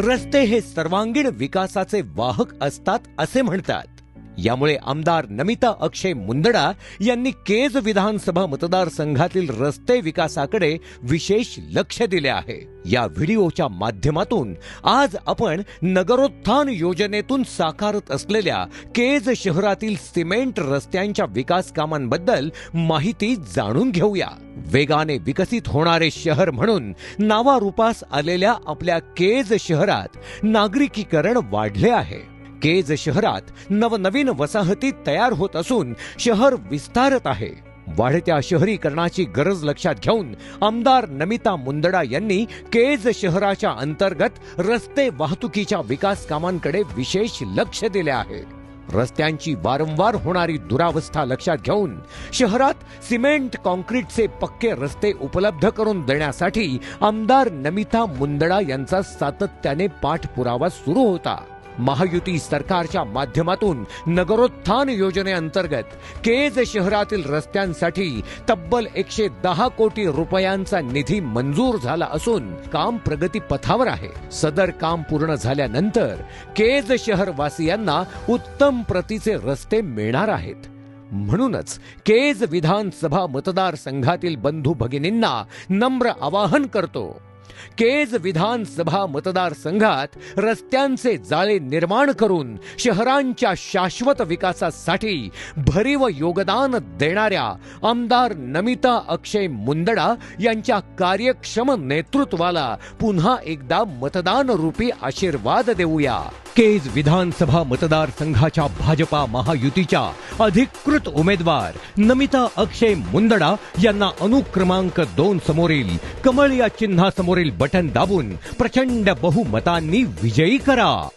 रस्ते हे सर्वांगीण विकासाचे वाहक असतात असे म्हणतात. यामुळे आमदार नमिता अक्षय मुंदडा यांनी केज विधानसभा मतदारसंघातील रस्ते विकासाकडे विशेष लक्ष दिले आहे. या व्हिडिओच्या माध्यमातून आज आपण नगरोत्थान योजनेतून साकारत असलेल्या केज शहरातील सिमेंट रस्त्यांच्या विकास कामांबद्दल माहिती जाणून घेऊया. वेगाने विकसित होणारे शहर म्हणून नावारूपास आलेल्या आपल्या केज शहरात नागरिकीकरण वाढले आहे. केज शहरात नवनवीन वसाहती तयार होत असून शहर विस्तारत आहे. वाढत्या शहरीकरणाची गरज लक्षात घेऊन आमदार नमिता मुंदडा यांनी केज शहराच्या अंतर्गत रस्ते वाहतुकीच्या विकास कामांकडे विशेष लक्ष दिले आहे. रस्त्यांची वारंवार होणारी दुरावस्था लक्षात घेऊन शहरात सिमेंट कॉन्क्रीटचे पक्के रस्ते उपलब्ध करून देण्यासाठी आमदार नमिता मुंदडा यांचा सातत्याने पाठपुरावा सुरू होता. महायुती सरकारच्या माध्यमातून नगरोत्थान योजनेअंतर्गत केज शहरातील रस्त्यांसाठी तब्बल एकशे दहा कोटी रुपयांचा निधी मंजूर झाला असून काम प्रगती पथावर आहे. सदर काम पूर्ण झाल्यानंतर केज शहरवासियांना उत्तम प्रतीचे रस्ते मिळणार आहेत. म्हणूनच केज विधानसभा मतदारसंघातील बंधू भगिनींना नम्र आवाहन करतो. केज विधानसभा मतदारसंघात रस्त्यांचे जाळे निर्माण करून शहरांच्या शाश्वत विकासासाठी भरीव योगदान देणाऱ्या आमदार नमिता अक्षय मुंदडा यांच्या कार्यक्षम नेतृत्वाला पुन्हा एकदा मतदान रूपी आशीर्वाद देऊया. केज विधानसभा मतदारसंघाच्या भाजपा महायुतीच्या अधिकृत उमेदवार नमिता अक्षय मुंदडा यांना अनुक्रमांक दोन समोरील कमळ या चिन्हासमोरील बटन दाबून प्रचंड बहुमतांनी विजयी करा.